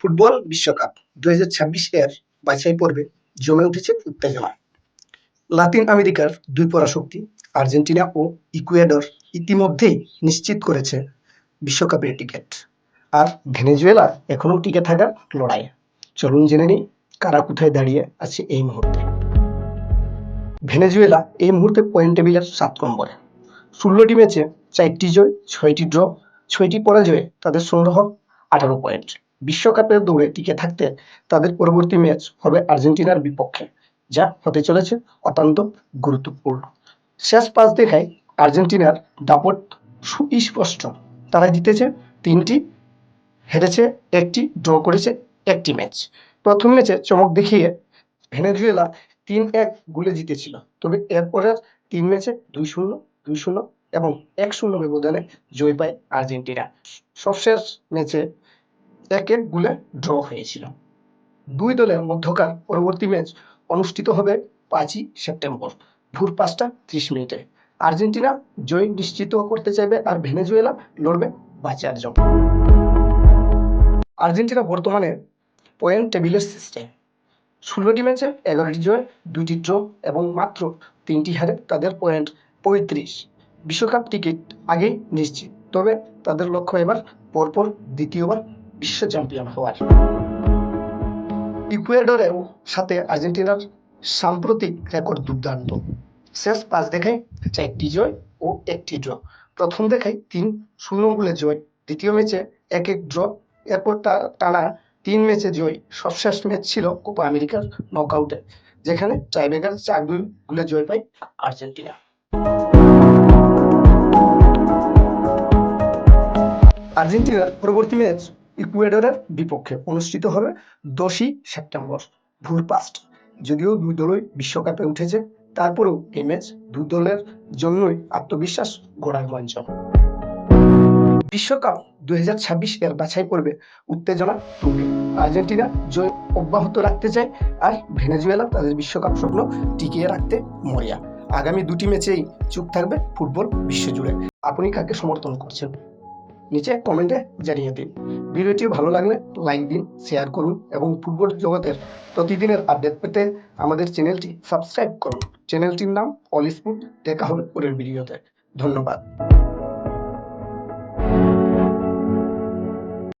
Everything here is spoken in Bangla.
ফুটবল বিশ্বকাপ দুই হাজার ছাব্বিশ এর বাছাই পর্বে জমে উঠেছে উত্তেজনা। লাতিন আমেরিকার দুই পরাশক্তি, আর্জেন্টিনা ও ইকুয়েডর ইতিমধ্যেই নিশ্চিত করেছে বিশ্বকাপের টিকিট। আর ভেনেজুয়েলা এখনও টিকে থাকার লড়াই। চলুন জেনে নিই কারা কোথায় দাঁড়িয়ে আছে এই মুহূর্তে। ভেনেজুয়েলা এই মুহূর্তে পয়েন্ট টেবিলের সাত নম্বরে। ষোলোটি ম্যাচে চারটি জয়, ছয়টি ড্র, ছয়টি পরাজয়ে তাদের সংগ্রহ আঠারো পয়েন্ট। বিশ্বকাপের দৌড়ে টিকে থাকতে তাদের পরবর্তী ম্যাচ হবে আর্জেন্টিনার বিপক্ষে, যা হতে চলেছে অত্যন্ত গুরুত্বপূর্ণ। শেষ পাঁচ দেখায় আর্জেন্টিনার দাপট সুস্পষ্ট। তারা জিতেছে তিনটি, হেরেছে একটি, ড্র করেছে একটি ম্যাচ। প্রথম ম্যাচে চমক দেখিয়ে ভেনেজুয়েলা তিন এক গোলে জিতেছিল। তবে এরপরের তিন ম্যাচে দুই শূন্য দুই শূন্য এবং এক শূন্য ব্যবধানে জয় পায় আর্জেন্টিনা। সবশেষ ম্যাচে এক গোলে ড্র হয়েছিল। দুই দলের মধ্যকার পরবর্তী ম্যাচ অনুষ্ঠিত হবে পাঁচই সেপ্টেম্বর, ভোর পাঁচটা ত্রিশ মিনিটে। আর্জেন্টিনা জয় নিশ্চিত করতে চাইবে আর ভেনেজুয়েলা লড়বে বাঁচার জন্য। আর্জেন্টিনা বর্তমানে পয়েন্ট টেবিলের সিস্টেম ষোলোটি ম্যাচে এগারোটি জয়, দুইটি ড্র এবং মাত্র তিনটি হারে তাদের পয়েন্ট পঁয়ত্রিশ। বিশ্বকাপ টিকিট আগেই নিশ্চিত। তবে তাদের লক্ষ্য এবার পরপর দ্বিতীয়বার বিশ্ব চ্যাম্পিয়ন হওয়ার। ইকুয়েডরের সাথে আর্জেন্টিনার সাম্প্রতিক রেকর্ড দুর্দান্ত। শেষ পাঁচ দেখায় চারটি জয় ও একটি ড্র প্রথম দেখায় তিন শূন্য গোলে জয়, দ্বিতীয় ম্যাচে এক এক ড্র এরপর টানা তিন ম্যাচে জয়। সবশেষ ম্যাচ ছিল কোপা আমেরিকার নকআউটে যেখানে টাইব্রেকার চার দুই গোলে জয় পায় আর্জেন্টিনা। আর্জেন্টিনার পরবর্তী ম্যাচ ইকুয়েডরের বিপক্ষে অনুষ্ঠিত হবে দশই সেপ্টেম্বর ভোর পাঁচটা যদিও দুই দলই বিশ্বকাপে উঠেছে, তারপরেও এই ম্যাচ দুই দলের জন্যই আত্মবিশ্বাস গড়ার মঞ্চ বিশ্বকাপ দুই হাজার ছাব্বিশ এর বাছাই পর্বে উত্তেজনা তুঙ্গে। আর্জেন্টিনা জয় অব্যাহত রাখতে চায়, আর ভেনেজুয়েলা তাদের বিশ্বকাপ স্বপ্ন টিকিয়ে রাখতে মরিয়া। আগামী দুটি ম্যাচেই চুপ থাকবে ফুটবল বিশ্বজুড়ে। আপনি কাকে সমর্থন করছেন? নিচে কমেন্টে জানিয়ে দিন। ভিডিওটি ভালো লাগলে লাইক দিন শেয়ার করুন এবং ফুটবল জগতের প্রতিদিনের আপডেট পেতে আমাদের চ্যানেলটি সাবস্ক্রাইব করুন। চ্যানেলটির নাম অল দেখা হবে পরের ভিডিওতে। ধন্যবাদ।